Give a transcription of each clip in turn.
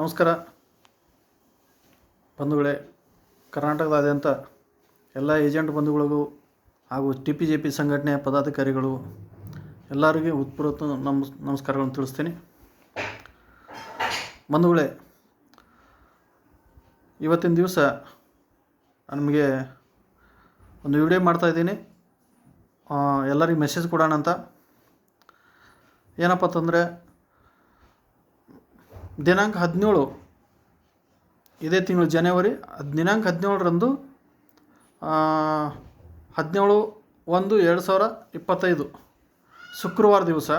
ನಮಸ್ಕಾರ. ಬಂಧುಗಳೇ, ಕರ್ನಾಟಕದಾದ್ಯಂತ ಎಲ್ಲ ಏಜೆಂಟ್ ಬಂಧುಗಳಿಗೂ ಹಾಗೂ ಟಿ ಪಿ ಜೆ ಪಿ ಸಂಘಟನೆಯ ಪದಾಧಿಕಾರಿಗಳು ಎಲ್ಲರಿಗೂ ಉತ್ಪೂರ್ವ ನಮಸ್ ನಮಸ್ಕಾರಗಳನ್ನು ತಿಳಿಸ್ತೀನಿ. ಬಂಧುಗಳೇ, ಇವತ್ತಿನ ದಿವಸ ನಮಗೆ ಒಂದು ವಿಡಿಯೋ ಮಾಡ್ತಾಯಿದ್ದೀನಿ ಎಲ್ಲರಿಗೂ ಮೆಸೇಜ್ ಕೊಡೋಣ ಅಂತ ಏನಪ್ಪ ಅಂತಂದರೆ ದಿನಾಂಕ ಹದಿನೇಳು. ಇದೇ ತಿಂಗಳು ಜನವರಿ ದಿನಾಂಕ ಹದಿನೇಳರಂದು ಹದಿನೇಳು ಒಂದು ಎರಡು ಸಾವಿರ ಇಪ್ಪತ್ತೈದು. ಶುಕ್ರವಾರ ದಿವಸ.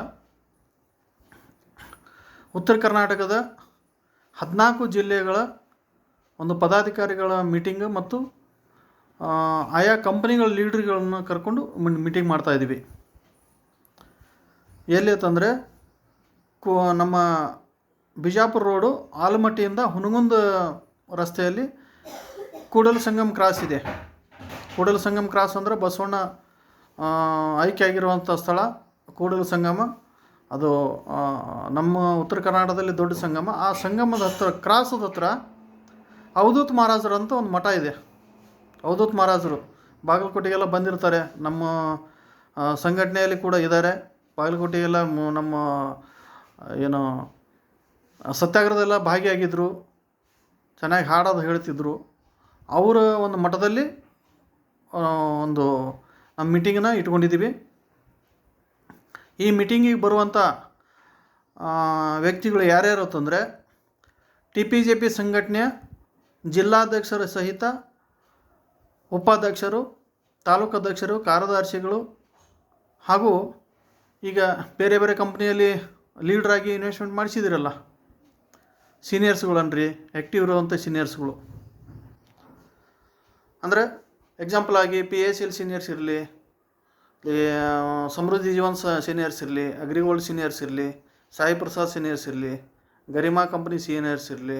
ಉತ್ತರ ಕರ್ನಾಟಕದ ಹದಿನಾಲ್ಕು ಜಿಲ್ಲೆಗಳ ಒಂದು ಪದಾಧಿಕಾರಿಗಳ ಮೀಟಿಂಗ್ ಮತ್ತು ಆಯಾ ಕಂಪನಿಗಳ ಲೀಡ್ರ್ಗಳನ್ನು ಕರ್ಕೊಂಡು ಮೀಟಿಂಗ್ ಮಾಡ್ತಾಯಿದ್ದೀವಿ ಎಲ್ಲಿ ಅಂತಂದರೆ, ಕೋ, ನಮ್ಮ ಬಿಜಾಪುರ ರೋಡು ಆಲಮಟ್ಟಿಯಿಂದ ಹುನಗುಂದ ರಸ್ತೆಯಲ್ಲಿ ಕೂಡಲ ಸಂಗಮ್ ಕ್ರಾಸ್ ಇದೆ. ಕೂಡಲ ಸಂಗಮ್ ಕ್ರಾಸ್ ಅಂದರೆ ಬಸವಣ್ಣ ಆಯ್ಕೆ ಆಗಿರುವಂಥ ಸ್ಥಳ, ಕೂಡಲ ಸಂಗಮ. ಅದು ನಮ್ಮ ಉತ್ತರ ಕರ್ನಾಟಕದಲ್ಲಿ ದೊಡ್ಡ ಸಂಗಮ. ಆ ಸಂಗಮದ ಹತ್ರ, ಕ್ರಾಸದ ಹತ್ರ ಅವಧೂತ್ ಮಹಾರಾಜರು ಒಂದು ಮಠ ಇದೆ. ಅವಧೂತ್ ಮಹಾರಾಜರು. ಬಾಗಲಕೋಟೆಗೆಲ್ಲ ಬಂದಿರ್ತಾರೆ. ನಮ್ಮ ಸಂಘಟನೆಯಲ್ಲಿ ಕೂಡ ಇದ್ದಾರೆ. ಬಾಗಲಕೋಟೆಗೆಲ್ಲ ನಮ್ಮ ಏನು ಸತ್ಯಾಗ್ರಹದೆಲ್ಲ ಭಾಗಿಯಾಗಿದ್ದರು ಚೆನ್ನಾಗಿ ಹಾಡೋದು ಹೇಳ್ತಿದ್ದರು ಅವರ ಒಂದು ಮಠದಲ್ಲಿ ಒಂದು ನಮ್ಮ ಮೀಟಿಂಗನ್ನ ಇಟ್ಕೊಂಡಿದ್ದೀವಿ. ಈ ಮೀಟಿಂಗಿಗೆ ಬರುವಂಥ ವ್ಯಕ್ತಿಗಳು ಯಾರ್ಯಾರು ಅಂತಂದರೆ ಟಿ ಪಿ ಜೆ ಪಿ ಸಂಘಟನೆಯ ಜಿಲ್ಲಾಧ್ಯಕ್ಷರ ಸಹಿತ ಉಪಾಧ್ಯಕ್ಷರು ತಾಲೂಕು ಅಧ್ಯಕ್ಷರು ಕಾರ್ಯದರ್ಶಿಗಳು ಹಾಗೂ ಈಗ ಬೇರೆ ಬೇರೆ ಕಂಪ್ನಿಯಲ್ಲಿ ಲೀಡ್ರಾಗಿ ಇನ್ವೆಸ್ಟ್ಮೆಂಟ್ ಮಾಡಿಸಿದಿರಲ್ಲ. ಸೀನಿಯರ್ಸ್ಗಳನ್ರಿ ಆ್ಯಕ್ಟಿವ್ ಇರುವಂಥ ಸೀನಿಯರ್ಸ್ಗಳು ಅಂದರೆ ಎಕ್ಸಾಂಪಲ್ ಆಗಿ ಪಿ ಎಸ್ ಎಲ್ ಸೀನಿಯರ್ಸ್ ಇರಲಿ ಸಮೃದ್ಧಿ ಜೀವನ್ ಸೀನಿಯರ್ಸ್ ಇರಲಿ ಅಗ್ರಿಗೋಲ್ಡ್ ಸೀನಿಯರ್ಸ್ ಇರಲಿ, ಸಾಯಿ ಪ್ರಸಾದ್ ಸೀನಿಯರ್ಸ್ ಇರಲಿ, ಗರಿಮಾ ಕಂಪ್ನಿ ಸೀನಿಯರ್ಸ್ ಇರಲಿ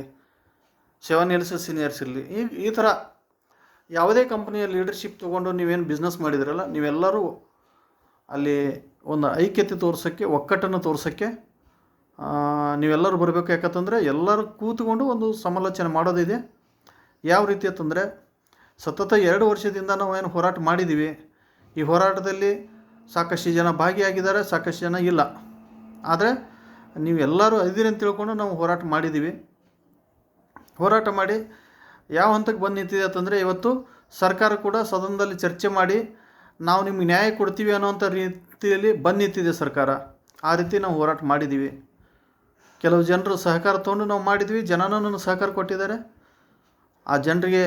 ಸೆವೆನ್ ಇಯರ್ಸ್ ಸೀನಿಯರ್ಸ್ ಇರಲಿ, ಈ ಈ ಥರ ಯಾವುದೇ ಕಂಪ್ನಿಯ ಲೀಡರ್ಶಿಪ್ ತೊಗೊಂಡು ನೀವೇನು ಬಿಸ್ನೆಸ್ ಮಾಡಿದಿರಲ್ಲ, ನೀವೆಲ್ಲರೂ ಅಲ್ಲಿ ಒಂದು ಐಕ್ಯತೆ ತೋರ್ಸೋಕ್ಕೆ, ಒಕ್ಕಟ್ಟನ್ನು ತೋರ್ಸೋಕ್ಕೆ ನೀವೆಲ್ಲರೂ ಬರಬೇಕು. ಯಾಕಂತಂದರೆ ಎಲ್ಲರೂ ಕೂತ್ಕೊಂಡು ಒಂದು ಸಮಾಲೋಚನೆ ಮಾಡೋದಿದೆ. ಯಾವ ರೀತಿ ಅಂತಂದರೆ ಸತತ ಎರಡು ವರ್ಷದಿಂದ ನಾವು ಏನು ಹೋರಾಟ ಮಾಡಿದ್ದೀವಿ. ಈ ಹೋರಾಟದಲ್ಲಿ ಸಾಕಷ್ಟು ಜನ ಭಾಗಿಯಾಗಿದ್ದಾರೆ, ಸಾಕಷ್ಟು ಜನ ಇಲ್ಲ. ಆದರೆ ನೀವೆಲ್ಲರೂ ಇದ್ದೀರಿ ಅಂತ ತಿಳ್ಕೊಂಡು ನಾವು ಹೋರಾಟ ಮಾಡಿದ್ದೀವಿ. ಹೋರಾಟ ಮಾಡಿ ಯಾವ ಹಂತಕ್ಕೆ ಬಂದು ನಿಂತಿದೆ ಅಂತಂದರೆ ಇವತ್ತು ಸರ್ಕಾರ ಕೂಡ ಸದನದಲ್ಲಿ ಚರ್ಚೆ ಮಾಡಿ ನಾವು ನಿಮ್ಗೆ ನ್ಯಾಯ ಕೊಡ್ತೀವಿ ಅನ್ನೋಂಥ ರೀತಿಯಲ್ಲಿ ಬಂದು ನಿಂತಿದೆ ಸರ್ಕಾರ. ಆ ರೀತಿ ನಾವು ಹೋರಾಟ ಮಾಡಿದ್ದೀವಿ. ಕೆಲವು ಜನರು ಸಹಕಾರ ತೊಗೊಂಡು ನಾವು ಮಾಡಿದ್ವಿ, ಜನನೂ ನನಗೆ ಸಹಕಾರ ಕೊಟ್ಟಿದ್ದಾರೆ. ಆ ಜನರಿಗೆ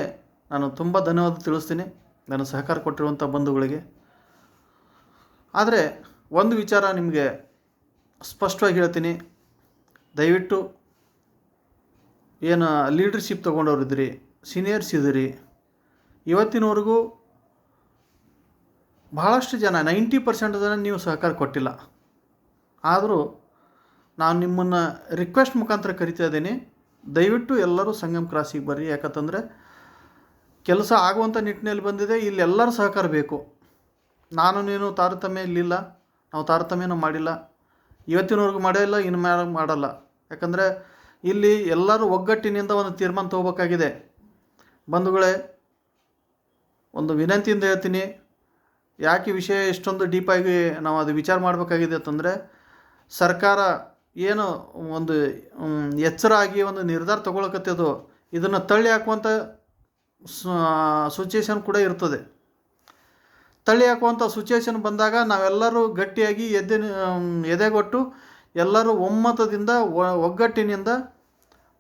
ನಾನು ತುಂಬ ಧನ್ಯವಾದ ತಿಳಿಸ್ತೀನಿ ನಾನು ಸಹಕಾರ ಕೊಟ್ಟಿರುವಂಥ ಬಂಧುಗಳಿಗೆ. ಆದರೆ ಒಂದು ವಿಚಾರ ನಿಮಗೆ ಸ್ಪಷ್ಟವಾಗಿ ಹೇಳ್ತೀನಿ. ದಯವಿಟ್ಟು ಏನು ಲೀಡರ್ಶಿಪ್ ಇದ್ರಿ, ಸೀನಿಯರ್ಸ್ ಇದ್ದೀರಿ ಇವತ್ತಿನವರೆಗೂ ಭಾಳಷ್ಟು ಜನ, ನೈಂಟಿ ಪರ್ಸೆಂಟ್ ಜನ ನೀವು ಸಹಕಾರ ಕೊಟ್ಟಿಲ್ಲ. ಆದರೂ ನಾನು ನಿಮ್ಮನ್ನು ರಿಕ್ವೆಸ್ಟ್ ಮುಖಾಂತರ ಕರಿತಾ ಇದ್ದೀನಿ. ದಯವಿಟ್ಟು ಎಲ್ಲರೂ ಸಂಗಮ್ ಕ್ರಾಸಿಗೆ ಬರ್ರಿ. ಯಾಕಂತಂದರೆ ಕೆಲಸ ಆಗುವಂಥ ನಿಟ್ಟಿನಲ್ಲಿ ಬಂದಿದೆ. ಇಲ್ಲಿ ಎಲ್ಲರ ಸಹಕಾರ ಬೇಕು. ನಾನು ನೀನು ತಾರತಮ್ಯ ಇಲ್ಲಿಲ್ಲ. ನಾವು ತಾರತಮ್ಯನೂ ಮಾಡಿಲ್ಲ. ಇವತ್ತಿನವರೆಗೂ ಮಾಡಿಲ್ಲ ಇನ್ನು ಮೇಲೆ ಮಾಡಲ್ಲ. ಯಾಕಂದರೆ ಇಲ್ಲಿ ಎಲ್ಲರೂ ಒಗ್ಗಟ್ಟಿನಿಂದ ಒಂದು ತೀರ್ಮಾನ ತಗೋಬೇಕಾಗಿದೆ. ಬಂಧುಗಳೇ, ಒಂದು ವಿನಂತಿಯಿಂದ ಹೇಳ್ತೀನಿ. ಯಾಕೆ ವಿಷಯ ಎಷ್ಟೊಂದು ಡೀಪಾಗಿ ನಾವು ಅದು ವಿಚಾರ ಮಾಡಬೇಕಾಗಿದೆ ಅಂತಂದರೆ ಸರ್ಕಾರ ಏನು ಒಂದು ಎಚ್ಚರ ಆಗಿ ಒಂದು ನಿರ್ಧಾರ ತಗೊಳಕತ್ತದೋ ಇದನ್ನು ತಳ್ಳಿ ಹಾಕುವಂಥ ಸುಚುಯೇಷನ್ ಕೂಡ ಇರ್ತದೆ. ತಳ್ಳಿ ಹಾಕುವಂಥ ಸಿಚುಯೇಷನ್ ಬಂದಾಗ ನಾವೆಲ್ಲರೂ ಗಟ್ಟಿಯಾಗಿ ಎದೆ ಎದೆಗೊಟ್ಟು ಎಲ್ಲರೂ ಒಮ್ಮತದಿಂದ ಒಗ್ಗಟ್ಟಿನಿಂದ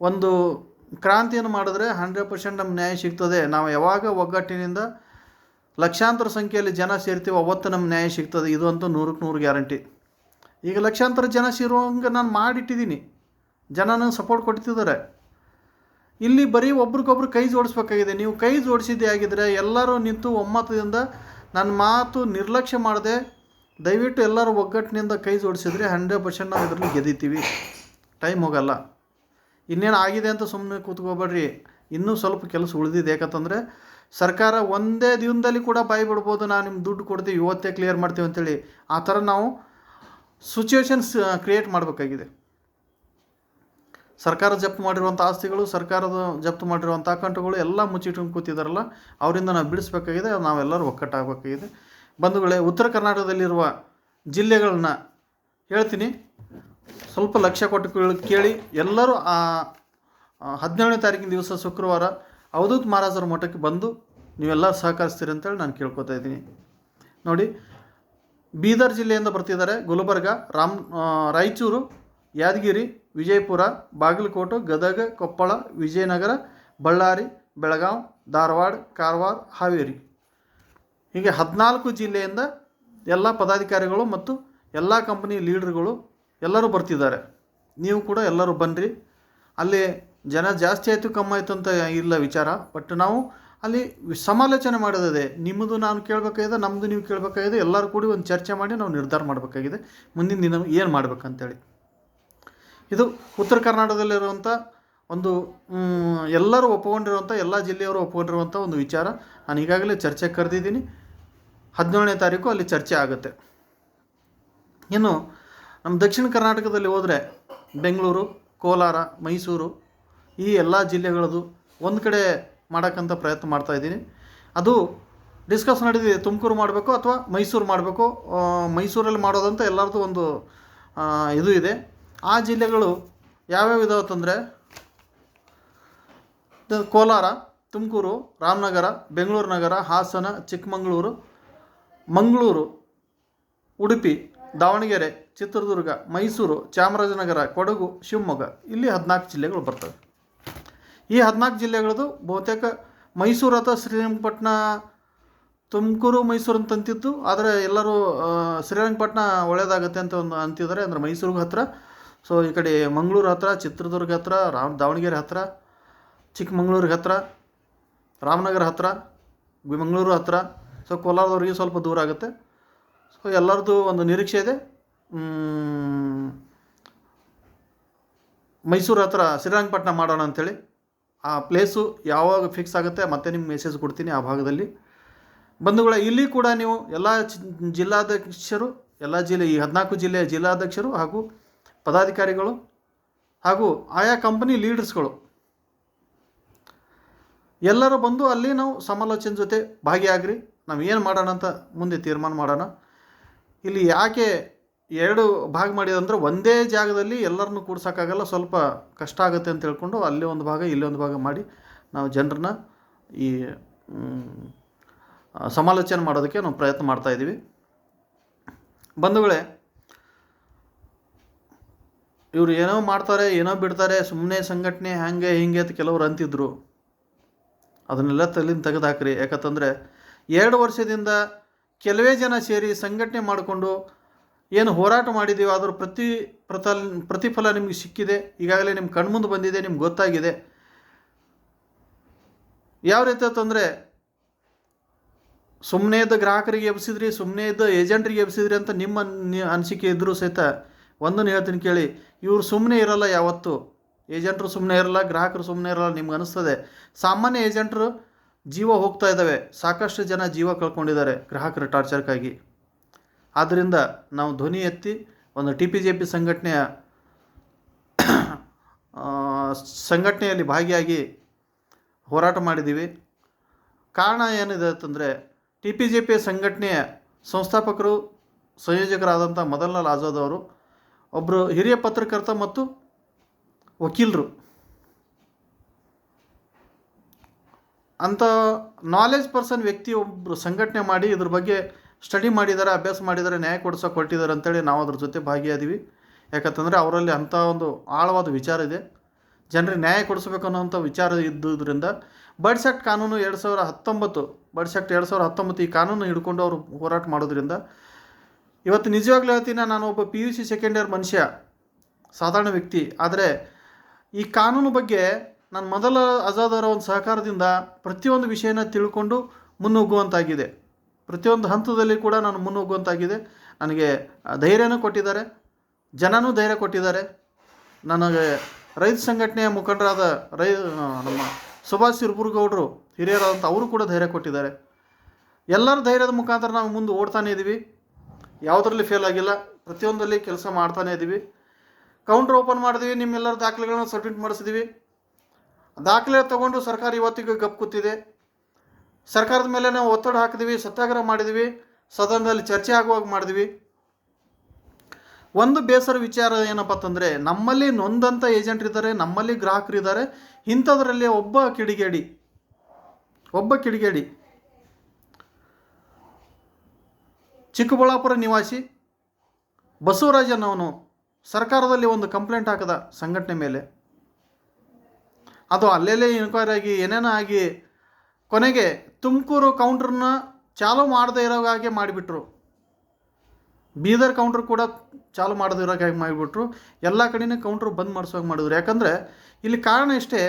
ಒಂದು ಕ್ರಾಂತಿಯನ್ನು ಮಾಡಿದ್ರೆ ಹಂಡ್ರೆಡ್ ಪರ್ಸೆಂಟ್ ನಮ್ಮ ನ್ಯಾಯ ಸಿಗ್ತದೆ. ನಾವು ಯಾವಾಗ ಒಗ್ಗಟ್ಟಿನಿಂದ ಲಕ್ಷಾಂತರ ಸಂಖ್ಯೆಯಲ್ಲಿ ಜನ ಸೇರ್ತೀವಿ ಅವತ್ತು ನಮ್ಮ ನ್ಯಾಯ ಸಿಗ್ತದೆ. ಇದು ಅಂತೂ ನೂರಕ್ಕೆ ನೂರು ಗ್ಯಾರಂಟಿ. ಈಗ ಲಕ್ಷಾಂತರ ಜನ ಸೇರುವಂಗೆ ನಾನು ಮಾಡಿಟ್ಟಿದ್ದೀನಿ. ಜನ ನನಗೆ ಸಪೋರ್ಟ್ ಕೊಡ್ತಿದ್ದಾರೆ ಇಲ್ಲಿ ಬರೀ ಒಬ್ರಿಗೊಬ್ರು ಕೈ ಜೋಡಿಸ್ಬೇಕಾಗಿದೆ. ನೀವು ಕೈ ಜೋಡಿಸಿದ್ದೇ ಆಗಿದ್ದರೆ ಎಲ್ಲರೂ ನಿಂತು ಒಮ್ಮತದಿಂದ ನನ್ನ ಮಾತು ನಿರ್ಲಕ್ಷ್ಯ ಮಾಡದೆ ದಯವಿಟ್ಟು ಎಲ್ಲರೂ ಒಗ್ಗಟ್ಟಿನಿಂದ ಕೈ ಜೋಡಿಸಿದ್ರೆ ಹಂಡ್ರೆಡ್ ಪರ್ಸೆಂಟ್ ನಾವು ಇದರಲ್ಲಿ ಗೆದ್ದಿತೀವಿ ಟೈಮ್ ಹೋಗಲ್ಲ. ಇನ್ನೇನು ಆಗಿದೆ ಅಂತ ಸುಮ್ಮನೆ ಕೂತ್ಕೋಬೇಡ್ರಿ. ಇನ್ನೂ ಸ್ವಲ್ಪ ಕೆಲಸ ಉಳಿದಿದೆ. ಯಾಕಂತಂದರೆ ಸರ್ಕಾರ ಒಂದೇ ದಿನದಲ್ಲಿ ಕೂಡ ಬಾಯಿ ಬಿಡ್ಬೋದು. ನಾನು ನಿಮ್ಗೆ ದುಡ್ಡು ಕೊಡ್ತೀವಿ, ಇವತ್ತೇ ಕ್ಲಿಯರ್ ಮಾಡ್ತೀವಿ ಅಂತೇಳಿ. ಆ ಥರ ನಾವು ಸಿಚುವೇಶನ್ಸ್ ಕ್ರಿಯೇಟ್ ಮಾಡಬೇಕಾಗಿದೆ. ಸರ್ಕಾರ ಜಪ್ತು ಮಾಡಿರುವಂಥ ಆಸ್ತಿಗಳು, ಸರ್ಕಾರದ ಜಪ್ತು ಮಾಡಿರುವಂಥ ಅಕೌಂಟ್ಗಳು ಎಲ್ಲ ಮುಚ್ಚಿಟ್ಕೊಂಡು ಕೂತಿದ್ದಾರಲ್ಲ ಅವರಿಂದ ನಾವು ಬಿಡಿಸ್ಬೇಕಾಗಿದೆ ನಾವೆಲ್ಲರೂ ಒಕ್ಕಟ್ಟಾಗಬೇಕಾಗಿದೆ. ಬಂಧುಗಳೇ, ಉತ್ತರ ಕರ್ನಾಟಕದಲ್ಲಿರುವ ಜಿಲ್ಲೆಗಳನ್ನ ಹೇಳ್ತೀನಿ. ಸ್ವಲ್ಪ ಲಕ್ಷ್ಯ ಕೊಟ್ಟು ಕೇಳಿ. ಎಲ್ಲರೂ, ಆ ಹದಿನೇಳನೇ ತಾರೀಕಿನ ದಿವಸ ಶುಕ್ರವಾರ ಅವಧೂತ್ ಮಹಾರಾಜರ ಮಠಕ್ಕೆ ಬಂದು ನೀವೆಲ್ಲ ಸಹಕರಿಸ್ತೀರಿ ಅಂತೇಳಿ ನಾನು ಕೇಳ್ಕೊತಾ ಇದ್ದೀನಿ. ನೋಡಿ ಬೀದರ್ ಜಿಲ್ಲೆಯಿಂದ ಬರ್ತಿದ್ದಾರೆ ಗುಲ್ಬರ್ಗ, ರಾಮ್ ರಾಯಚೂರು, ಯಾದಗಿರಿ, ವಿಜಯಪುರ, ಬಾಗಲಕೋಟೆ, ಗದಗ, ಕೊಪ್ಪಳ, ವಿಜಯನಗರ, ಬಳ್ಳಾರಿ ಬೆಳಗಾವಿ ಧಾರವಾಡ, ಕಾರವಾರ, ಹಾವೇರಿ. ಹೀಗೆ ಹದಿನಾಲ್ಕು ಜಿಲ್ಲೆಯಿಂದ ಎಲ್ಲ ಪದಾಧಿಕಾರಿಗಳು ಮತ್ತು ಎಲ್ಲ ಕಂಪನಿ ಲೀಡ್ರ್ಗಳು ಎಲ್ಲರೂ ಬರ್ತಿದ್ದಾರೆ. ನೀವು ಕೂಡ ಎಲ್ಲರೂ ಬನ್ನಿರಿ ಅಲ್ಲಿ ಜನ ಜಾಸ್ತಿ ಆಯಿತು ಕಮ್ಮಿ ಆಯಿತು ಅಂತ ಇಲ್ಲ ವಿಚಾರ, ಬಟ್ ನಾವು ಅಲ್ಲಿ ಸಮಾಲೋಚನೆ ಮಾಡೋದಿದೆ, ನಿಮ್ಮದು ನಾನು ಕೇಳಬೇಕಾಗಿದೆ ನಮ್ಮದು ನೀವು ಕೇಳಬೇಕಾಗಿದೆ, ಎಲ್ಲರೂ ಕೂಡಿ ಒಂದು ಚರ್ಚೆ ಮಾಡಿ ನಾವು ನಿರ್ಧಾರ ಮಾಡಬೇಕಾಗಿದೆ. ಮುಂದಿನ ದಿನ ಏನು ಮಾಡ್ಬೇಕಂತೇಳಿ. ಇದು ಉತ್ತರ ಕರ್ನಾಟಕದಲ್ಲಿರುವಂಥ ಒಂದು ಎಲ್ಲರೂ ಒಪ್ಪಿಕೊಂಡಿರುವಂಥ ಎಲ್ಲ ಜಿಲ್ಲೆಯವರು ಒಪ್ಪಿಕೊಂಡಿರುವಂಥ ಒಂದು ವಿಚಾರ. ನಾನು ಈಗಾಗಲೇ ಚರ್ಚೆ ಕರೆದಿದ್ದೀನಿ. ಹದಿನೇಳನೇ ತಾರೀಕು ಅಲ್ಲಿ ಚರ್ಚೆ ಆಗುತ್ತೆ. ಇನ್ನು ನಮ್ಮ ದಕ್ಷಿಣ ಕರ್ನಾಟಕದಲ್ಲಿ ಹೋದರೆ ಬೆಂಗಳೂರು, ಕೋಲಾರ, ಮೈಸೂರು ಈ ಎಲ್ಲ ಜಿಲ್ಲೆಗಳದು ಒಂದು ಕಡೆ ಮಾಡೋಕ್ಕಂತ ಪ್ರಯತ್ನ ಮಾಡ್ತಾ ಇದ್ದೀನಿ. ಅದು ಡಿಸ್ಕಸ್ ನಡೆದಿದೆ, ತುಮಕೂರು ಮಾಡಬೇಕು ಅಥವಾ ಮೈಸೂರು ಮಾಡಬೇಕು ಮೈಸೂರಲ್ಲಿ ಮಾಡೋದಂತ ಎಲ್ಲರದ್ದು ಒಂದು ಇದು ಇದೆ. ಆ ಜಿಲ್ಲೆಗಳು ಯಾವ್ಯಾವ ಇದಾವೆ ಅಂತಂದರೆ ಕೋಲಾರ, ತುಮಕೂರು, ರಾಮನಗರ, ಬೆಂಗಳೂರು ನಗರ, ಹಾಸನ, ಚಿಕ್ಕಮಗಳೂರು, ಮಂಗಳೂರು, ಉಡುಪಿ, ದಾವಣಗೆರೆ, ಚಿತ್ರದುರ್ಗ, ಮೈಸೂರು, ಚಾಮರಾಜನಗರ, ಕೊಡಗು, ಶಿವಮೊಗ್ಗ, ಇಲ್ಲಿ ಹದಿನಾಲ್ಕು ಜಿಲ್ಲೆಗಳು ಬರ್ತವೆ. ಈ ಹದಿನಾಲ್ಕು ಜಿಲ್ಲೆಗಳದು ಬಹುತೇಕ ಮೈಸೂರು ಅಥವಾ ಶ್ರೀರಂಗಪಟ್ಟಣ ತುಮಕೂರು ಮೈಸೂರು ಅಂತ ಅಂತಿದ್ದು ಆದರೆ ಎಲ್ಲರೂ ಶ್ರೀರಂಗಪಟ್ಟಣ ಒಳ್ಳೆಯದಾಗುತ್ತೆ ಅಂತ ಒಂದು ಅಂತಿದ್ದಾರೆ. ಅಂದರೆ ಮೈಸೂರಿಗೆ ಹತ್ತಿರ ಸೊ, ಈ ಕಡೆ ಮಂಗಳೂರು ಹತ್ತಿರ ಚಿತ್ರದುರ್ಗ ಹತ್ತಿರ ರಾಮ್, ದಾವಣಗೆರೆ ಹತ್ತಿರ ಚಿಕ್ಕಮಂಗ್ಳೂರಿಗೆ ಹತ್ತಿರ ರಾಮನಗರ ಹತ್ತಿರ ಮಂಗಳೂರು ಹತ್ತಿರ ಸೊ, ಕೋಲಾರದವ್ರಿಗೆ ಸ್ವಲ್ಪ ದೂರ ಆಗುತ್ತೆ. ಸೊ, ಎಲ್ಲರದ್ದು ಒಂದು ನಿರೀಕ್ಷೆ ಇದೆ. ಮೈಸೂರು ಹತ್ತಿರ ಶ್ರೀರಂಗಪಟ್ಟಣ ಮಾಡೋಣ ಅಂಥೇಳಿ. ಆ ಪ್ಲೇಸು ಯಾವಾಗ ಫಿಕ್ಸ್ ಆಗುತ್ತೆ ಮತ್ತೆ ನಿಮ್ಗೆ ಮೆಸೇಜ್ ಕೊಡ್ತೀನಿ ಆ ಭಾಗದಲ್ಲಿ. ಬಂಧುಗಳ, ಇಲ್ಲಿ ಕೂಡ ನೀವು ಎಲ್ಲ ಜಿಲ್ಲಾಧ್ಯಕ್ಷರು, ಎಲ್ಲ ಜಿಲ್ಲೆ, ಈ ಹದಿನಾಲ್ಕು ಜಿಲ್ಲೆಯ ಜಿಲ್ಲಾಧ್ಯಕ್ಷರು ಹಾಗೂ ಪದಾಧಿಕಾರಿಗಳು ಹಾಗೂ ಆಯಾ ಕಂಪನಿ ಲೀಡರ್ಸ್ಗಳು ಎಲ್ಲರೂ ಬಂದು ಅಲ್ಲಿ ನಾವು ಸಮಾಲೋಚನೆ ಜೊತೆ ಭಾಗಿಯಾಗ್ರಿ. ನಾವು ಏನು ಮಾಡೋಣ ಅಂತ ಮುಂದೆ ತೀರ್ಮಾನ ಮಾಡೋಣ. ಇಲ್ಲಿ ಯಾಕೆ ಎರಡು ಭಾಗ ಮಾಡಿದಂದ್ರೆ ಒಂದೇ ಜಾಗದಲ್ಲಿ ಎಲ್ಲರನ್ನೂ ಕೂಡ್ಸೋಕ್ಕಾಗಲ್ಲ, ಸ್ವಲ್ಪ ಕಷ್ಟ ಆಗುತ್ತೆ ಅಂತ ಹೇಳ್ಕೊಂಡು ಅಲ್ಲಿ ಒಂದು ಭಾಗ, ಇಲ್ಲಿ ಒಂದು ಭಾಗ ಮಾಡಿ ನಾವು ಜನರನ್ನ ಈ ಸಮಾಲೋಚನೆ ಮಾಡೋದಕ್ಕೆ ನಾವು ಪ್ರಯತ್ನ ಮಾಡ್ತಾ ಇದ್ದೀವಿ. ಬಂಧುಗಳೇ ಇವರು ಏನೋ ಮಾಡ್ತಾರೆ, ಏನೋ ಬಿಡ್ತಾರೆ ಸುಮ್ಮನೆ ಸಂಘಟನೆ ಹ್ಯಾಂಗೆ ಹಿಂಗೆ ಅಂತ ಕೆಲವರು ಅಂತಿದ್ರು. ಅದನ್ನೆಲ್ಲ ತಲೆಯಿಂದ ತೆಗೆದು ಹಾಕ್ರಿ ಯಾಕಂತಂದರೆ ಎರಡು ವರ್ಷದಿಂದ ಕೆಲವೇ ಜನ ಸೇರಿ ಸಂಘಟನೆ ಮಾಡಿಕೊಂಡು ಏನು ಹೋರಾಟ ಮಾಡಿದ್ದೀವಿ ಅದರ ಪ್ರತಿ ಪ್ರತಲ್ ಪ್ರತಿಫಲ ನಿಮಗೆ ಸಿಕ್ಕಿದೆ. ಈಗಾಗಲೇ ನಿಮ್ಮ ಕಣ್ಮುಂದೆ ಬಂದಿದೆ, ನಿಮ್ಗೆ ಗೊತ್ತಾಗಿದೆ. ಯಾವ ರೀತಿ ಅಂತಂದರೆ ಸುಮ್ಮನೆ ಇದ್ದ ಗ್ರಾಹಕರಿಗೆ ಎಬ್ಸಿದ್ರಿ ಸುಮ್ಮನೆ ಇದ್ದ ಏಜೆಂಟ್ರಿಗೆ ಎಬ್ಸಿದ್ರಿ ಅಂತ ನಿಮ್ಮ ಅನಿಸಿಕೆ ಇದ್ದರೂ ಸಹಿತ ಒಂದನ್ನು ಹೇಳ್ತೀನಿ ಕೇಳಿ. ಇವರು ಸುಮ್ಮನೆ ಇರಲ್ಲ ಯಾವತ್ತು. ಏಜೆಂಟ್ರು ಸುಮ್ಮನೆ ಇರಲ್ಲ, ಗ್ರಾಹಕರು ಸುಮ್ಮನೆ ಇರಲ್ಲ, ನಿಮ್ಗೆ ಅನಿಸ್ತದೆ. ಸಾಮಾನ್ಯ ಏಜೆಂಟ್ರು ಜೀವ ಹೋಗ್ತಾ ಇದ್ದಾವೆ. ಸಾಕಷ್ಟು ಜನ ಜೀವ ಕಳ್ಕೊಂಡಿದ್ದಾರೆ ಗ್ರಾಹಕರ ಟಾರ್ಚರ್ಗಾಗಿ. ಆದ್ದರಿಂದ ನಾವು ಧ್ವನಿ ಎತ್ತಿ ಒಂದು ಟಿ ಪಿ ಜೆ ಪಿ ಸಂಘಟನೆಯ ಸಂಘಟನೆಯಲ್ಲಿ ಭಾಗಿಯಾಗಿ ಹೋರಾಟ ಮಾಡಿದ್ದೀವಿ. ಕಾರಣ ಏನಿದೆ ಅಂತಂದರೆ ಟಿ ಪಿ ಜೆ ಪಿ ಸಂಘಟನೆಯ ಸಂಸ್ಥಾಪಕರು, ಸಂಯೋಜಕರಾದಂಥ ಮದನ್ಲಾಲ್ ಆಜಾದ್ ಅವರು ಒಬ್ಬರು ಹಿರಿಯ ಪತ್ರಕರ್ತ ಮತ್ತು ವಕೀಲರು. ಅಂಥ ನಾಲೆಜ್ ಪರ್ಸನ್ ವ್ಯಕ್ತಿ ಒಬ್ಬರು ಸಂಘಟನೆ ಮಾಡಿ ಇದ್ರ ಬಗ್ಗೆ ಸ್ಟಡಿ ಮಾಡಿದ್ದಾರೆ ಅಭ್ಯಾಸ ಮಾಡಿದ್ದಾರೆ ನ್ಯಾಯ ಕೊಡಿಸೋ ಕೊಟ್ಟಿದ್ದಾರೆ ಅಂತೇಳಿ ನಾವು ಅದ್ರ ಜೊತೆ ಭಾಗಿಯಾದೀವಿ. ಯಾಕಂತಂದರೆ ಅವರಲ್ಲಿ ಅಂಥ ಒಂದು ಆಳವಾದ ವಿಚಾರ ಇದೆ. ಜನರಿಗೆ ನ್ಯಾಯ ಕೊಡಿಸ್ಬೇಕು ಅನ್ನೋಂಥ ವಿಚಾರ ಇದ್ದುದರಿಂದ ಬರ್ಡ್ಸ್ ಆ್ಯಕ್ಟ್ ಕಾನೂನು ಎರಡು ಸಾವಿರ ಹತ್ತೊಂಬತ್ತು ಬರ್ಡ್ಸ್ ಆ್ಯಕ್ಟ್ ಎರಡು ಸಾವಿರ ಹತ್ತೊಂಬತ್ತು ಈ ಕಾನೂನು ಹಿಡ್ಕೊಂಡು ಅವರು ಹೋರಾಟ ಮಾಡೋದ್ರಿಂದ ಇವತ್ತು ನಿಜವಾಗ್ಲೂ ಹೇಳ್ತೀನಿ ನಾನು ಒಬ್ಬ P U C second year ಮನುಷ್ಯ, ಸಾಧಾರಣ ವ್ಯಕ್ತಿ. ಆದರೆ ಈ ಕಾನೂನು ಬಗ್ಗೆ ನಾನು ಮೊದಲ ಅಜಾದವರ ಒಂದು ಸಹಕಾರದಿಂದ ಪ್ರತಿಯೊಂದು ವಿಷಯನ ತಿಳ್ಕೊಂಡು ಮುನ್ನುಗ್ಗುವಂತಾಗಿದೆ. ಪ್ರತಿಯೊಂದು ಹಂತದಲ್ಲಿ ಕೂಡ ನಾನು ಮುನ್ನುಗ್ಗುವಂತಾಗಿದೆ. ನನಗೆ ಧೈರ್ಯನೂ ಕೊಟ್ಟಿದ್ದಾರೆ. ಜನನೂ ಧೈರ್ಯ ಕೊಟ್ಟಿದ್ದಾರೆ. ನನಗೆ ರೈತ ಸಂಘಟನೆಯ ಮುಖಂಡರಾದ ರೈ ನಮ್ಮ ಸುಭಾಷ್ ಸಿರ್ಪುರ್ಗೌಡರು, ಹಿರಿಯರಾದಂಥ ಅವರು ಕೂಡ ಧೈರ್ಯ ಕೊಟ್ಟಿದ್ದಾರೆ. ಎಲ್ಲರ ಧೈರ್ಯದ ಮುಖಾಂತರ ನಾವು ಮುಂದೆ ಓಡ್ತಾನೆ ಇದ್ದೀವಿ. ಯಾವುದರಲ್ಲಿ ಫೇಲ್ ಆಗಿಲ್ಲ. ಪ್ರತಿಯೊಂದರಲ್ಲಿ ಕೆಲಸ ಮಾಡ್ತಾನೆ ಇದ್ದೀವಿ. ಕೌಂಟ್ರ್ ಓಪನ್ ಮಾಡಿದ್ವಿ ನಿಮ್ಮೆಲ್ಲರ ದಾಖಲೆಗಳನ್ನ ಸಬ್ಮಿಟ್ ಮಾಡಿಸಿದ್ವಿ ದಾಖಲೆ ತಗೊಂಡು ಸರ್ಕಾರ ಇವತ್ತಿಗೆ ಗಪ್ ಕೂತಿದೆ. ಸರ್ಕಾರದ ಮೇಲೆ ನಾವು ಒತ್ತಡ ಹಾಕಿದ್ವಿ, ಸತ್ಯಾಗ್ರಹ ಮಾಡಿದ್ವಿ, ಸದನದಲ್ಲಿ ಚರ್ಚೆ ಆಗುವಾಗ ಮಾಡಿದ್ವಿ. ಒಂದು ಬೇಸರ ವಿಚಾರ ಏನಪ್ಪ ಅಂತಂದರೆ, ನಮ್ಮಲ್ಲಿ ನೊಂದಂಥ ಏಜೆಂಟ್ ಇದ್ದಾರೆ, ನಮ್ಮಲ್ಲಿ ಗ್ರಾಹಕರು ಇದ್ದಾರೆ, ಇಂಥದ್ರಲ್ಲಿ ಒಬ್ಬ ಕಿಡಿಗೇಡಿ ಒಬ್ಬ ಕಿಡಿಗೇಡಿ, ಚಿಕ್ಕಬಳ್ಳಾಪುರ ನಿವಾಸಿ ಬಸವರಾಜನವನು ಸರ್ಕಾರದಲ್ಲಿ ಒಂದು ಕಂಪ್ಲೇಂಟ್ ಹಾಕದ ಸಂಘಟನೆ ಮೇಲೆ. ಅದು ಅಲ್ಲೆಲ್ಲೇ ಎನ್ಕ್ವೈರಿ ಆಗಿ, ಏನೇನೋ ಆಗಿ ಕೊನೆಗೆ ತುಮಕೂರು ಕೌಂಟ್ರನ್ನ ಚಾಲೂ ಮಾಡದೇ ಇರೋ ಹಾಗೆ ಮಾಡಿಬಿಟ್ರು. ಬೀದರ್ ಕೌಂಟ್ರ್ ಕೂಡ ಚಾಲೂ ಮಾಡದೇ ಇರೋ ಹಾಗೆ ಮಾಡಿಬಿಟ್ರು. ಎಲ್ಲ ಕಡೆಯೂ ಕೌಂಟ್ರ್ ಬಂದ್ ಹಾಗೆ ಮಾಡಿದ್ರು. ಯಾಕಂದರೆ ಇಲ್ಲಿ ಕಾರಣ ಇಷ್ಟೇ.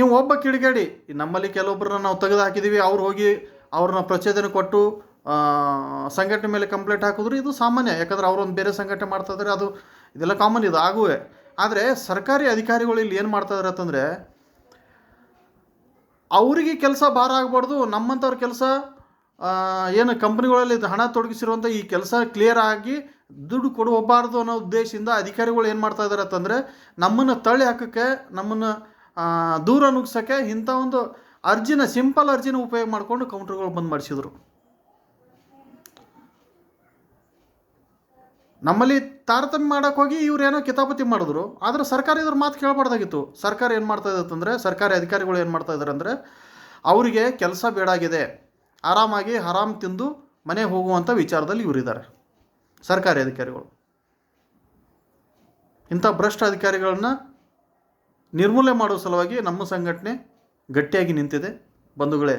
ಇವು ಒಬ್ಬ ಕಿಡಿಗೇಡಿ ನಮ್ಮಲ್ಲಿ ಕೆಲವೊಬ್ಬರನ್ನ ನಾವು ತೆಗೆದು ಹಾಕಿದ್ದೀವಿ ಅವ್ರು ಹೋಗಿ ಅವ್ರನ್ನ ಪ್ರಚೋದನೆ ಕೊಟ್ಟು ಸಂಘಟನೆ ಮೇಲೆ ಕಂಪ್ಲೇಂಟ್ ಹಾಕಿದ್ರು. ಇದು ಸಾಮಾನ್ಯ. ಯಾಕಂದರೆ ಅವರೊಂದು ಬೇರೆ ಸಂಘಟನೆ ಮಾಡ್ತಾ ಅದು ಇದೆಲ್ಲ ಕಾಮನ್ ಇದು, ಆಗುವೆ. ಆದರೆ ಸರ್ಕಾರಿ ಅಧಿಕಾರಿಗಳು ಇಲ್ಲಿ ಏನು ಮಾಡ್ತಾ ಅಂತಂದರೆ ಅವರಿಗೆ ಕೆಲಸ ಭಾರ ಆಗಬಾರ್ದು, ನಮ್ಮಂಥವ್ರ ಕೆಲಸ ಏನು ಕಂಪ್ನಿಗಳಲ್ಲಿ ಹಣ ತೊಡಗಿಸಿರುವಂಥ ಈ ಕೆಲಸ ಕ್ಲಿಯರ್ ಆಗಿ ದುಡ್ಡು ಕೊಡಬಾರ್ದು ಅನ್ನೋ ಉದ್ದೇಶದಿಂದ ಅಧಿಕಾರಿಗಳು ಏನು ಮಾಡ್ತಾ ಇದ್ದಾರೆ ಅಂತಂದರೆ ನಮ್ಮನ್ನು ತಳ್ಳಿ ಹಾಕೋಕ್ಕೆ, ನಮ್ಮನ್ನು ದೂರ ನುಗ್ಸೋಕ್ಕೆ ಇಂಥ ಒಂದು ಅರ್ಜಿನ ಸಿಂಪಲ್ ಅರ್ಜಿನ ಉಪಯೋಗ ಮಾಡಿಕೊಂಡು ಕೌಂಟ್ರ್ಗಳು ಬಂದ್ ಮಾಡಿಸಿದರು. ನಮ್ಮಲ್ಲಿ ತಾರತಮ್ಯ ಮಾಡೋಕೆ ಹೋಗಿ ಇವ್ರು ಏನೋ ಕಿತಾಪತಿ ಮಾಡಿದ್ರು. ಆದರೆ ಸರ್ಕಾರ ಇದ್ರ ಮಾತು ಕೇಳಬಾರ್ದಾಗಿತ್ತು. ಸರ್ಕಾರ ಏನು ಮಾಡ್ತಾ ಇದೆ ಅಂತಂದರೆ, ಸರ್ಕಾರಿ ಅಧಿಕಾರಿಗಳು ಏನು ಮಾಡ್ತಾ ಇದ್ದಾರೆ ಅಂದರೆ, ಅವರಿಗೆ ಕೆಲಸ ಬೇಡಾಗಿದೆ ಆರಾಮಾಗಿ ಆರಾಮ್ ತಿಂದು ಮನೆ ಹೋಗುವಂಥ ವಿಚಾರದಲ್ಲಿ ಇವರಿದ್ದಾರೆ ಸರ್ಕಾರಿ ಅಧಿಕಾರಿಗಳು. ಇಂಥ ಭ್ರಷ್ಟ ಅಧಿಕಾರಿಗಳನ್ನ ನಿರ್ಮೂಲನೆ ಮಾಡುವ ಸಲುವಾಗಿ ನಮ್ಮ ಸಂಘಟನೆ ಗಟ್ಟಿಯಾಗಿ ನಿಂತಿದೆ. ಬಂಧುಗಳೇ,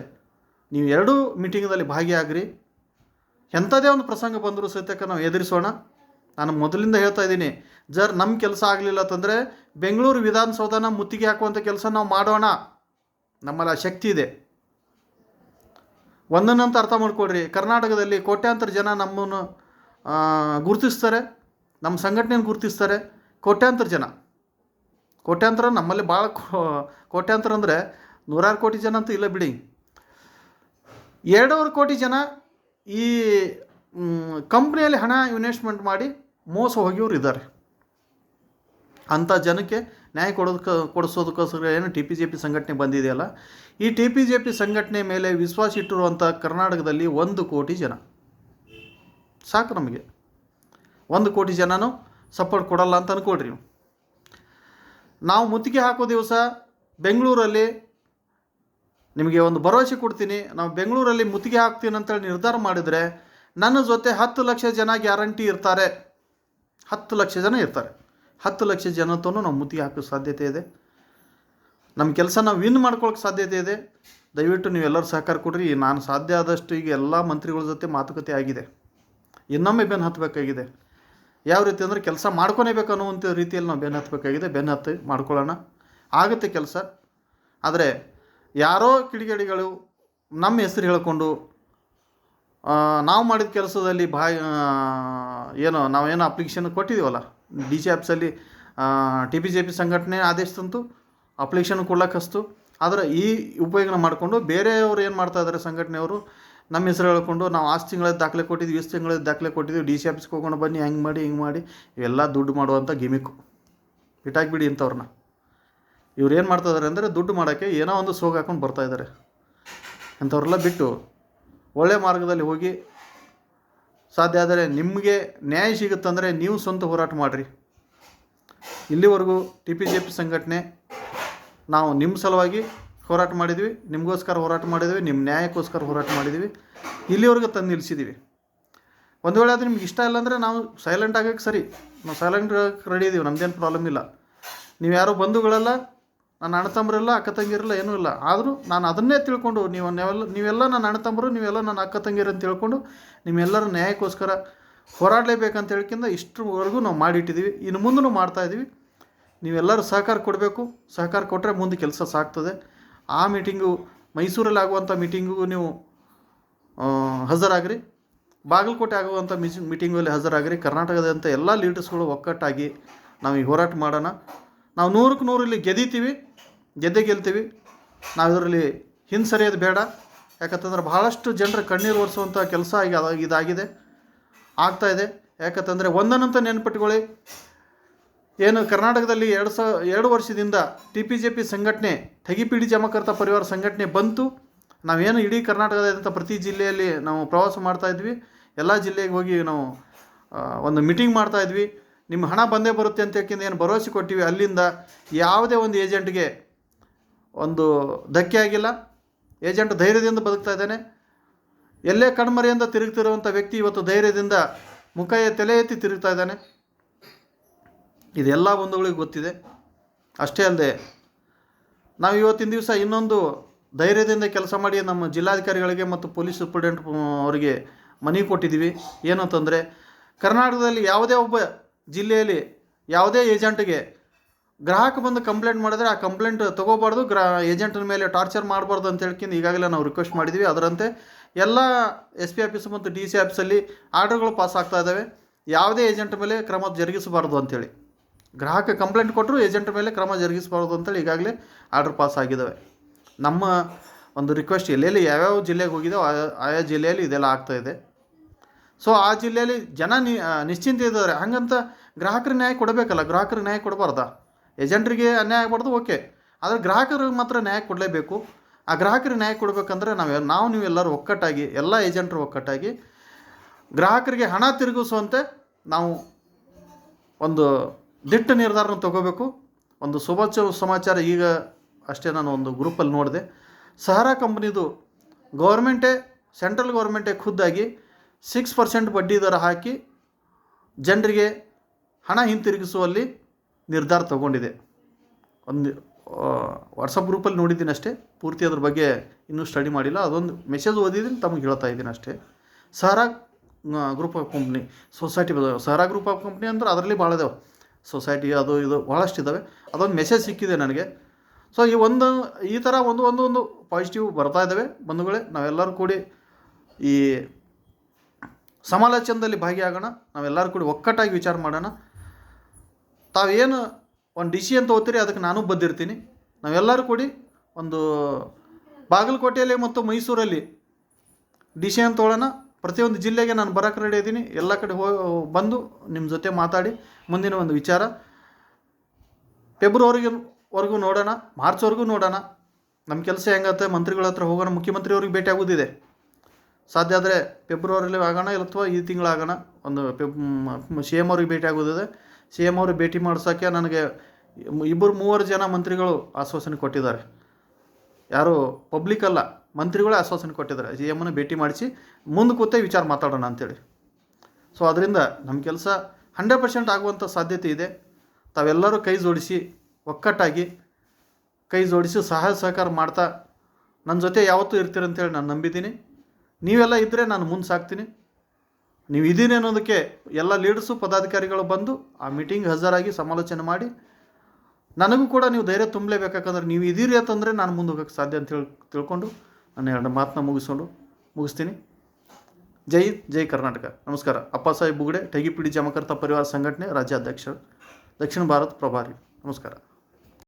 ನೀವು ಎರಡೂ ಮೀಟಿಂಗ್ದಲ್ಲಿ ಭಾಗಿಯಾಗ್ರಿ. ಎಂಥದೇ ಒಂದು ಪ್ರಸಂಗ ಬಂದರೂ ಸಹಿತಕ್ಕೆ ನಾವು ಎದುರಿಸೋಣ. ನಾನು ಮೊದಲಿಂದ ಹೇಳ್ತಾ ಇದ್ದೀನಿ, ಜರ್ ನಮ್ಮ ಕೆಲಸ ಆಗಲಿಲ್ಲ ಅಂತಂದರೆ ಬೆಂಗಳೂರು ವಿಧಾನಸೌಧನ ಮುತ್ತಿಗೆ ಹಾಕುವಂಥ ಕೆಲಸ ನಾವು ಮಾಡೋಣ. ನಮ್ಮಲ್ಲಿ ಆ ಶಕ್ತಿ ಇದೆ. ಒಂದನ್ನಂತ ಅರ್ಥ ಮಾಡ್ಕೊಡ್ರಿ ಕರ್ನಾಟಕದಲ್ಲಿ ಕೋಟ್ಯಾಂತರ ಜನ ನಮ್ಮನ್ನು ಗುರುತಿಸ್ತಾರೆ, ನಮ್ಮ ಸಂಘಟನೆಯನ್ನು ಗುರುತಿಸ್ತಾರೆ, ಕೋಟ್ಯಾಂತರ ಜನ. ಕೋಟ್ಯಾಂತರ ನಮ್ಮಲ್ಲಿ ಭಾಳ ಕೋಟ್ಯಾಂತರ ಅಂದರೆ ನೂರಾರು ಕೋಟಿ ಜನ ಅಂತೂ ಇಲ್ಲ ಬಿಡಿ. ಎರಡೂವರೆ ಕೋಟಿ ಜನ ಈ ಕಂಪ್ನಿಯಲ್ಲಿ ಹಣ ಇನ್ವೆಸ್ಟ್ಮೆಂಟ್ ಮಾಡಿ ಮೋಸ ಹೋಗಿವ್ರು ಇದ್ದಾರೆ. ಅಂಥ ಜನಕ್ಕೆ ನ್ಯಾಯ ಕೊಡೋದಕ್ಕೆ ಕೊಡಿಸೋದಕ್ಕೋಸ್ಕರ ಏನು ಟಿ ಪಿ ಜೆ ಪಿ ಸಂಘಟನೆ ಬಂದಿದೆಯಲ್ಲ? ಈ ಟಿ ಪಿ ಜೆ ಪಿ ಸಂಘಟನೆ ಮೇಲೆ ವಿಶ್ವಾಸ ಇಟ್ಟಿರುವಂಥ ಕರ್ನಾಟಕದಲ್ಲಿ ಒಂದು ಕೋಟಿ ಜನ. ಸಾಕು ನಮಗೆ. ಒಂದು ಕೋಟಿ ಜನನೂ ಸಪೋರ್ಟ್ ಕೊಡಲ್ಲ ಅಂತ ಅನ್ಕೊಳ್ರಿ ನೀವು. ನಾವು ಮುತ್ತಿಗೆ ಹಾಕೋ ದಿವಸ ಬೆಂಗಳೂರಲ್ಲಿ ನಿಮಗೆ ಒಂದು ಭರವಸೆ ಕೊಡ್ತೀನಿ. ನಾವು ಬೆಂಗಳೂರಲ್ಲಿ ಮುತ್ತಿಗೆ ಹಾಕ್ತೀನಿ ಅಂತೇಳಿ ನಿರ್ಧಾರ ಮಾಡಿದರೆ ನನ್ನ ಜೊತೆ ಹತ್ತು ಲಕ್ಷ ಜನ ಗ್ಯಾರಂಟಿ ಇರ್ತಾರೆ. ಹತ್ತು ಲಕ್ಷ ಜನ ಇರ್ತಾರೆ. ಹತ್ತು ಲಕ್ಷ ಜನತೂ ನಾವು ಮುತ್ತಿಗೆ ಹಾಕೋ ಸಾಧ್ಯತೆ ಇದೆ. ನಮ್ಮ ಕೆಲಸ ನಾವು ವಿನ್ ಮಾಡ್ಕೊಳ್ಳೋಕೆ ಸಾಧ್ಯತೆ ಇದೆ. ದಯವಿಟ್ಟು ನೀವೆಲ್ಲರೂ ಸಹಕಾರ ಕೊಡ್ರಿ. ನಾನು ಸಾಧ್ಯ ಆದಷ್ಟು ಈಗ ಎಲ್ಲ ಮಂತ್ರಿಗಳ ಜೊತೆ ಮಾತುಕತೆ ಆಗಿದೆ. ಇನ್ನೊಮ್ಮೆ ಬೆನ್ನು ಹತ್ತಬೇಕಾಗಿದೆ ಯಾವ ರೀತಿ ಅಂದರೆ ಕೆಲಸ ಅನ್ನುವಂಥ ರೀತಿಯಲ್ಲಿ ನಾವು ಬೆನ್ನು ಹತ್ತಬೇಕಾಗಿದೆ ಬೆನ್ನು ಹತ್ತಿ ಮಾಡ್ಕೊಳ್ಳೋಣ. ಆಗುತ್ತೆ ಕೆಲಸ. ಆದರೆ ಯಾರೋ ಕಿಡಿಗೇಡಿಗಳು ನಮ್ಮ ಹೆಸರು ಹೇಳ್ಕೊಂಡು ನಾವು ಮಾಡಿದ ಕೆಲಸದಲ್ಲಿ ಆ, ಏನು ನಾವೇನು ಅಪ್ಲಿಕೇಶನ್ ಕೊಟ್ಟಿದ್ದೀವಲ್ಲ ಡಿ ಸಿ ಆಫೀಸಲ್ಲಿ ಟಿ ಪಿ ಜೆ ಪಿ ಸಂಘಟನೆ ಆದೇಶ ತಂತು ಅಪ್ಲಿಕೇಶನ್ ಕೊಡ್ಲಕ್ಕೆ ಹಸ್ತು ಆದರೆ ಈ ಉಪಯೋಗನ ಮಾಡಿಕೊಂಡು ಬೇರೆಯವರು ಏನು ಮಾಡ್ತಾ ಇದ್ದಾರೆ ಸಂಘಟನೆಯವರು ನಮ್ಮ ಹೆಸರು ಹೇಳ್ಕೊಂಡು ನಾವು ಆಸ್ತಿ ತಿಂಗಳ ದಾಖಲೆ ಕೊಟ್ಟಿದ್ವಿ ಇಷ್ಟು ತಿಂಗಳ ದಾಖಲೆ ಕೊಟ್ಟಿದ್ವಿ ಡಿ ಸಿ ಆಫೀಸ್ಗೆ ಹೋಗೋಣ ಬನ್ನಿ ಹೆಂಗೆ ಮಾಡಿ ಹಿಂಗೆ ಮಾಡಿ ಇವೆಲ್ಲ ದುಡ್ಡು ಮಾಡುವಂಥ ಗಿಮಿಕ್ಕು ಇಟ್ಟಾಕ್ಬಿಡಿ ಇಂಥವ್ರನ್ನ. ಇವ್ರು ಏನು ಮಾಡ್ತಾ ಇದ್ದಾರೆ ಅಂದರೆ ದುಡ್ಡು ಮಾಡೋಕ್ಕೆ ಏನೋ ಒಂದು ಸೋಗ್ ಹಾಕೊಂಡು ಬರ್ತಾ ಇದ್ದಾರೆ ಅಂಥವ್ರೆಲ್ಲ ಬಿಟ್ಟು ಒಳ್ಳೆ ಮಾರ್ಗದಲ್ಲಿ ಹೋಗಿ ಸಾಧ್ಯ ಆದರೆ ನಿಮಗೆ ನ್ಯಾಯ ಸಿಗುತ್ತಂದರೆ ನೀವು ಸ್ವಂತ ಹೋರಾಟ ಮಾಡಿರಿ. ಇಲ್ಲಿವರೆಗೂ ಟಿ ಪಿ ಜೆ ಪಿ ಸಂಘಟನೆ, ನಾವು ನಿಮ್ಮ ಸಲುವಾಗಿ ಹೋರಾಟ ಮಾಡಿದ್ವಿ, ನಿಮಗೋಸ್ಕರ ಹೋರಾಟ ಮಾಡಿದ್ವಿ, ನಿಮ್ಮ ನ್ಯಾಯಕ್ಕೋಸ್ಕರ ಹೋರಾಟ ಮಾಡಿದ್ವಿ, ಇಲ್ಲಿವರೆಗೂ ತಂದು ನಿಲ್ಲಿಸಿದ್ದೀವಿ ಒಂದು ವೇಳೆ ಅದು ನಿಮ್ಗೆ ಇಷ್ಟ ಇಲ್ಲ ಅಂದರೆ ನಾವು ಸೈಲೆಂಟ್ ಆಗೋಕ್ಕೆ ಸರಿ. ನಾವು ಸೈಲೆಂಟ್ ರೆಡಿ ಇದ್ದೀವಿ ನಮ್ದೇನು ಪ್ರಾಬ್ಲಮ್ ಇಲ್ಲ. ನೀವು ಯಾರೋ ಬಂಧುಗಳಲ್ಲ ನನ್ನ ಅಣ್ಣ ತಮ್ಮರಿಲ್ಲ ಅಕ್ಕ ತಂಗಿರಲ್ಲ ಏನೂ ಇಲ್ಲ. ಆದರೂ ನಾನು ಅದನ್ನೇ ತಿಳ್ಕೊಂಡು ನೀವು ನೀವೆಲ್ಲ ನೀವೆಲ್ಲ ನನ್ನ ಅಣ್ಣ ತಮ್ಮರು, ನೀವೆಲ್ಲ ನನ್ನ ಅಕ್ಕ ತಂಗಿರು ಅಂತ ತಿಳ್ಕೊಂಡು ನಿಮ್ಮೆಲ್ಲರ ನ್ಯಾಯಕ್ಕೋಸ್ಕರ ಹೋರಾಡಲೇಬೇಕಂತ ಹೇಳ್ಕಿಂತ ಇಷ್ಟರವರೆಗೂ ನಾವು ಮಾಡಿಟ್ಟಿದ್ದೀವಿ. ಇನ್ನು ಮುಂದೂ ಮಾಡ್ತಾ ಇದ್ದೀವಿ. ನೀವೆಲ್ಲರೂ ಸಹಕಾರ ಕೊಡಬೇಕು. ಸಹಕಾರ ಕೊಟ್ಟರೆ ಮುಂದೆ ಕೆಲಸ ಸಾಗ್ತದೆ ಆ ಮೀಟಿಂಗು ಮೈಸೂರಲ್ಲಿ ಆಗುವಂಥ ಮೀಟಿಂಗಿಗೂ ನೀವು ಹಜರಾಗ್ರಿ. ಬಾಗಲಕೋಟೆ ಆಗುವಂಥ ಮಿಸ್ ಮೀಟಿಂಗಲ್ಲಿ ಹಾಜರಾಗ್ರಿ. ಕರ್ನಾಟಕದಂಥ ಎಲ್ಲ ಲೀಡರ್ಸ್ಗಳು ಒಕ್ಕಟ್ಟಾಗಿ ನಾವು ಈ ಹೋರಾಟ ಮಾಡೋಣ. ನಾವು ನೂರಕ್ಕೆ ನೂರು ಇಲ್ಲಿ ಗೆದ್ದೀತೀವಿ ಗೆದ್ದೇ ಗೆಲ್ತೀವಿ. ನಾವು ಇದರಲ್ಲಿ ಹಿಂಸರಿಯೋದು ಬೇಡ. ಯಾಕಂತಂದ್ರೆ ಬಹಳಷ್ಟು ಜನರು ಕಣ್ಣೀರು ಒರೆಸುವಂಥ ಕೆಲಸ ಈಗ ಇದಾಗಿದೆ. ಆಗ್ತಾ ಇದೆ. ಯಾಕಂತಂದರೆ ಒಂದನಂತ ನೆನ್ಪಿಟ್ಕೊಳ್ಳಿ. ಏನು ಕರ್ನಾಟಕದಲ್ಲಿ ಎರಡು ಸಾವಿರ ಎರಡು ವರ್ಷದಿಂದ ಟಿ ಪಿ ಜೆ ಪಿ ಸಂಘಟನೆ ಠಗಿಪಿಡಿ ಜಮಕರ್ತ ಪರಿವಾರ ಸಂಘಟನೆ ಬಂತು. ನಾವೇನು ಇಡೀ ಕರ್ನಾಟಕದಾದ್ಯಂತ ಪ್ರತಿ ಜಿಲ್ಲೆಯಲ್ಲಿ ನಾವು ಪ್ರವಾಸ ಮಾಡ್ತಾ ಇದ್ವಿ. ಎಲ್ಲ ಜಿಲ್ಲೆಗೆ ಹೋಗಿ ನಾವು ಒಂದು ಮೀಟಿಂಗ್ ಮಾಡ್ತಾ ಇದ್ವಿ. ನಿಮ್ಮ ಹಣ ಬಂದೇ ಬರುತ್ತೆ ಅಂತ ಏನು ಭರವಸೆ ಕೊಟ್ಟಿವಿ. ಅಲ್ಲಿಂದ ಯಾವುದೇ ಒಂದು ಏಜೆಂಟ್ಗೆ ಒಂದು ಧಕ್ಕೆ ಆಗಿಲ್ಲ. ಏಜೆಂಟ್ ಧೈರ್ಯದಿಂದ ಬದುಕ್ತಾ ಇದ್ದಾನೆ. ಎಲ್ಲೇ ಕಣ್ಮರೆಯಿಂದ ತಿರುಗ್ತಿರುವಂಥ ವ್ಯಕ್ತಿ ಇವತ್ತು ಧೈರ್ಯದಿಂದ ಮುಖ ತಲೆ ಎತ್ತಿ ತಿರುಗ್ತಾ ಇದ್ದಾನೆ. ಇದೆಲ್ಲ ಬಂಧುಗಳಿಗೆ ಗೊತ್ತಿದೆ. ಅಷ್ಟೇ ಅಲ್ಲದೆ ನಾವು ಇವತ್ತಿನ ದಿವಸ ಇನ್ನೊಂದು ಧೈರ್ಯದಿಂದ ಕೆಲಸ ಮಾಡಿ ನಮ್ಮ ಜಿಲ್ಲಾಧಿಕಾರಿಗಳಿಗೆ ಮತ್ತು ಪೊಲೀಸ್ ಸೂಪರ್ಡೆಂಟ್ ಅವರಿಗೆ ಮನವಿ ಕೊಟ್ಟಿದ್ದೀವಿ. ಏನಂತಂದರೆ ಕರ್ನಾಟಕದಲ್ಲಿ ಯಾವುದೇ ಒಬ್ಬ ಜಿಲ್ಲೆಯಲ್ಲಿ ಯಾವುದೇ ಏಜೆಂಟ್ಗೆ ಗ್ರಾಹಕ ಬಂದು ಕಂಪ್ಲೇಂಟ್ ಮಾಡಿದ್ರೆ ಆ ಕಂಪ್ಲೇಂಟ್ ತೊಗೋಬಾರ್ದು, ಗ್ರಾ ಏಜೆಂಟ್ನ ಮೇಲೆ ಟಾರ್ಚರ್ ಮಾಡಬಾರ್ದು ಅಂತ ಹೇಳ್ಕೊಂಡು ಈಗಾಗಲೇ ನಾವು ರಿಕ್ವೆಸ್ಟ್ ಮಾಡಿದ್ವಿ. ಅದರಂತೆ ಎಲ್ಲ ಎಸ್ ಪಿ ಆಫೀಸು ಮತ್ತು ಡಿ ಸಿ ಆಫೀಸಲ್ಲಿ ಆರ್ಡರ್ಗಳು ಪಾಸ್ ಆಗ್ತಾ ಇದ್ದಾವೆ. ಯಾವುದೇ ಏಜೆಂಟ್ ಮೇಲೆ ಕ್ರಮ ಜರುಗಿಸಬಾರ್ದು ಅಂಥೇಳಿ ಗ್ರಾಹಕ ಕಂಪ್ಲೇಂಟ್ ಕೊಟ್ಟರು ಏಜೆಂಟ್ ಮೇಲೆ ಕ್ರಮ ಜರುಗಿಸಬಾರ್ದು ಅಂತೇಳಿ ಈಗಾಗಲೇ ಆರ್ಡರ್ ಪಾಸ್ ಆಗಿದ್ದಾವೆ. ನಮ್ಮ ಒಂದು ರಿಕ್ವೆಸ್ಟ್ ಎಲ್ಲೆಲ್ಲಿ ಯಾವ್ಯಾವ ಜಿಲ್ಲೆಗೆ ಹೋಗಿದೋ ಆಯಾ ಜಿಲ್ಲೆಯಲ್ಲಿ ಇದೆಲ್ಲ ಆಗ್ತಾ ಇದೆ. ಸೊ ಆ ಜಿಲ್ಲೆಯಲ್ಲಿ ಜನ ನಿಶ್ಚಿಂತೆ ಇದ್ದಾರೆ. ಹಾಗಂತ ಗ್ರಾಹಕರಿಗೆ ನ್ಯಾಯ ಕೊಡಬೇಕಲ್ಲ. ಗ್ರಾಹಕರಿಗೆ ನ್ಯಾಯ ಕೊಡಬಾರ್ದಾ? ಏಜೆಂಟ್ರಿಗೆ ಅನ್ಯಾಯ ಆಗ್ಬಾರ್ದು, ಓಕೆ. ಆದರೆ ಗ್ರಾಹಕರಿಗೆ ಮಾತ್ರ ನ್ಯಾಯ ಕೊಡಲೇಬೇಕು. ಆ ಗ್ರಾಹಕರಿಗೆ ನ್ಯಾಯ ಕೊಡಬೇಕಂದ್ರೆ ನಾವು ನಾವು ನೀವು ಎಲ್ಲರೂ ಒಕ್ಕಟ್ಟಾಗಿ, ಎಲ್ಲ ಏಜೆಂಟ್ರು ಒಕ್ಕಟ್ಟಾಗಿ ಗ್ರಾಹಕರಿಗೆ ಹಣ ತಿರುಗಿಸುವಂತೆ ನಾವು ಒಂದು ದಿಟ್ಟ ನಿರ್ಧಾರನ ತಗೋಬೇಕು. ಒಂದು ಶುಭ ಸಮಾಚಾರ ಈಗ ಅಷ್ಟೇ ನಾನು ಒಂದು ಗ್ರೂಪಲ್ಲಿ ನೋಡಿದೆ. ಸಹಾರಾ ಕಂಪ್ನಿದು ಗೌರ್ಮೆಂಟೇ, ಸೆಂಟ್ರಲ್ ಗೌರ್ಮೆಂಟೇ ಖುದ್ದಾಗಿ ಸಿಕ್ಸ್ ಪರ್ಸೆಂಟ್ ಬಡ್ಡಿ ದರ ಹಾಕಿ ಜನರಿಗೆ ಹಣ ಹಿಂತಿರುಗಿಸುವಲ್ಲಿ ನಿರ್ಧಾರ ತಗೊಂಡಿದೆ. ಒಂದು ವಾಟ್ಸಪ್ ಗ್ರೂಪಲ್ಲಿ ನೋಡಿದ್ದೀನಿ ಅಷ್ಟೇ. ಪೂರ್ತಿ ಅದ್ರ ಬಗ್ಗೆ ಇನ್ನೂ ಸ್ಟಡಿ ಮಾಡಿಲ್ಲ. ಅದೊಂದು ಮೆಸೇಜ್ ಓದಿದ್ದೀನಿ, ತಮಗೆ ಹೇಳ್ತಾ ಇದ್ದೀನಿ ಅಷ್ಟೇ. Sahara group of company society Sahara group of company ಅಂದ್ರೆ ಅದರಲ್ಲಿ ಭಾಳ ಇದಾವೆ. ಸೊಸೈಟಿ ಅದು ಇದು ಭಾಳಷ್ಟು ಇದ್ದಾವೆ ಅದೊಂದು ಮೆಸೇಜ್ ಸಿಕ್ಕಿದೆ ನನಗೆ. ಸೊ ಈ ಒಂದು, ಈ ಥರ ಒಂದು ಒಂದು ಒಂದು ಪಾಸಿಟಿವ್ ಬರ್ತಾ ಇದ್ದಾವೆ ಬಂಧುಗಳೇ. ನಾವೆಲ್ಲರೂ ಕೂಡಿ ಈ ಸಮಾಲೋಚನದಲ್ಲಿ ಭಾಗಿಯಾಗೋಣ. ನಾವೆಲ್ಲರೂ ಕೂಡಿ ಒಕ್ಕಟ್ಟಾಗಿ ವಿಚಾರ ಮಾಡೋಣ. ತಾವೇನು ಒಂದು ಡಿಸಿಷನ್ ತೊಗೋತೀರಿ ಅದಕ್ಕೆ ನಾನು ಬದ್ದಿರ್ತೀನಿ. ನಾವೆಲ್ಲರೂ ಕೂಡಿ ಒಂದು ಬಾಗಲಕೋಟೆಯಲ್ಲಿ ಮತ್ತು ಮೈಸೂರಲ್ಲಿ ಡಿಸಿಷನ್ ತೊಗೊಳ್ಳೋಣ ಪ್ರತಿಯೊಂದು ಜಿಲ್ಲೆಗೆ ನಾನು ಬರೋಕೆ ರೆಡಿ ಇದ್ದೀನಿ ಎಲ್ಲ ಕಡೆ ಹೋ, ಬಂದು ನಿಮ್ಮ ಜೊತೆ ಮಾತಾಡಿ ಮುಂದಿನ ಒಂದು ವಿಚಾರ. ಫೆಬ್ರವರಿಗೆ ವರೆಗೂ ನೋಡೋಣ ಮಾರ್ಚ್ವರೆಗೂ ನೋಡೋಣ. ನಮ್ಮ ಕೆಲಸ ಹೆಂಗತ್ತೆ, ಮಂತ್ರಿಗಳ ಹತ್ರ ಹೋಗೋಣ ಮುಖ್ಯಮಂತ್ರಿಯವ್ರಿಗೆ ಭೇಟಿ ಆಗೋದಿದೆ. ಸಾಧ್ಯ ಆದರೆ ಫೆಬ್ರವರಿಲಿ ಆಗೋಣ, ಇಲ್ಲ ಅಥವಾ ಈ ತಿಂಗಳಾಗೋಣ ಒಂದು ಫೆಬ್ ಸಿ ಎಂ ಅವ್ರಿಗೆ ಭೇಟಿ ಆಗೋದಿದೆ. ಸಿ ಎಂ ಅವ್ರಿಗೆ ಭೇಟಿ ಮಾಡ್ಸೋಕ್ಕೆ ನನಗೆ ಇಬ್ಬರು ಮೂವರು ಜನ ಮಂತ್ರಿಗಳು ಆಶ್ವಾಸನೆ ಕೊಟ್ಟಿದ್ದಾರೆ. ಯಾರು ಪಬ್ಲಿಕ್ ಅಲ್ಲ, ಮಂತ್ರಿಗಳೇ ಆಶ್ವಾಸನೆ ಕೊಟ್ಟಿದ್ದಾರೆ. ಸಿ ಎಮ್ನ ಭೇಟಿ ಮಾಡಿಸಿ ಮುಂದೆ ಕೂತೇ ವಿಚಾರ ಮಾತಾಡೋಣ ಅಂತೇಳಿ. ಸೊ ಅದರಿಂದ ನಮ್ಮ ಕೆಲಸ ಹಂಡ್ರೆಡ್ ಪರ್ಸೆಂಟ್ ಆಗುವಂಥ ಸಾಧ್ಯತೆ ಇದೆ. ತಾವೆಲ್ಲರೂ ಕೈ ಜೋಡಿಸಿ, ಒಕ್ಕಟ್ಟಾಗಿ ಕೈ ಜೋಡಿಸಿ ಸಹಾಯ ಸಹಕಾರ ಮಾಡ್ತಾ ನನ್ನ ಜೊತೆ ಯಾವತ್ತೂ ಇರ್ತೀರಂತೇಳಿ ನಾನು ನಂಬಿದ್ದೀನಿ. ನೀವೆಲ್ಲ ಇದ್ದರೆ ನಾನು ಮುಂದೆ ಸಾಕ್ತೀನಿ. ನೀವು ಇದ್ದೀನಿ ಅನ್ನೋದಕ್ಕೆ ಎಲ್ಲ ಲೀಡರ್ಸು, ಪದಾಧಿಕಾರಿಗಳು ಬಂದು ಆ ಮೀಟಿಂಗ್ ಹಾಜರಾಗಿ ಸಮಾಲೋಚನೆ ಮಾಡಿ. ನನಗೂ ಕೂಡ ನೀವು ಧೈರ್ಯ ತುಂಬಲೇಬೇಕಾಕಂದ್ರೆ ನೀವು ಇದ್ದೀರಿ ಅಂತಂದರೆ ನಾನು ಮುಂದೆ ಹೋಗೋಕ್ಕೆ ಸಾಧ್ಯ ಅಂತ ಹೇಳಿ ತಿಳ್ಕೊಂಡು ನನ್ನ ಎರಡು ಮಾತನ್ನ ಮುಗಿಸ್ಕೊಂಡು ಮುಗಿಸ್ತೀನಿ. ಜೈ ಜೈ ಕರ್ನಾಟಕ. ನಮಸ್ಕಾರ. ಅಪ್ಪ ಸಾಹೇಬ್ ಬುಗಡೆ ಟಗಿಪಿಡಿ ಜಮಕರ್ತ ಪರಿವಾರ ಸಂಘಟನೆ ರಾಜ್ಯಾಧ್ಯಕ್ಷರು. ದಕ್ಷಿಣ ಭಾರತ್ ಪ್ರಭಾರಿ. ನಮಸ್ಕಾರ.